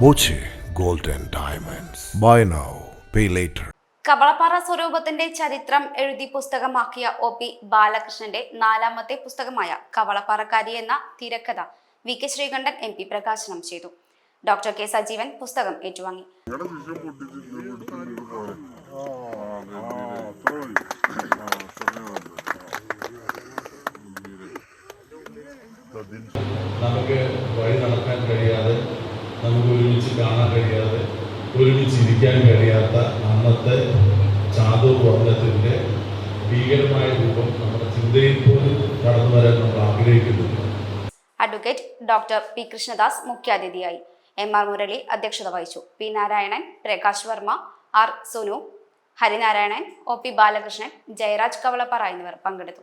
Boche golden diamonds buy now pay later later. Kavalappara സ്വരൂപത്തിന്റെ ചരിത്രം എഴുതി പുസ്തകമാക്കിയ O P ബാലകൃഷ്ണന്റെ നാലാമത്തെ പുസ്തകമായ കവളപ്പാറക്കാരി എന്ന തിരക്കഥ V K Sreekantan M P പ്രകാശനം ചെയ്തു ഡോക്ടർ കെ സജീവൻ പുസ്തകം ഏറ്റുവാങ്ങി നമുക്ക് വഴി നടക്കാൻ കാണാൻ കഴിയാതെ ഒരുമിച്ച് ഇരിക്കാൻ കഴിയാത്ത അന്നത്തെ ചാതൂർ വർണത്തിന്റെ ഭീകരമായ രൂപം നമ്മുടെ ചിന്തയിൽ പോലും കടന്നു വരാൻ നമ്മൾ ആഗ്രഹിക്കുന്നുണ്ട് അഡ്വക്കേറ്റ് ഡോക്ടർ പി കൃഷ്ണദാസ് മുഖ്യാതിഥിയായി. എം ആർ മുരളി അധ്യക്ഷത വഹിച്ചു. P Narayanan Prakash Varma R Sunu Harinarayanan O P Balakrishnan Jayaraj Kavalappara എന്നിവർ പങ്കെടുത്തു.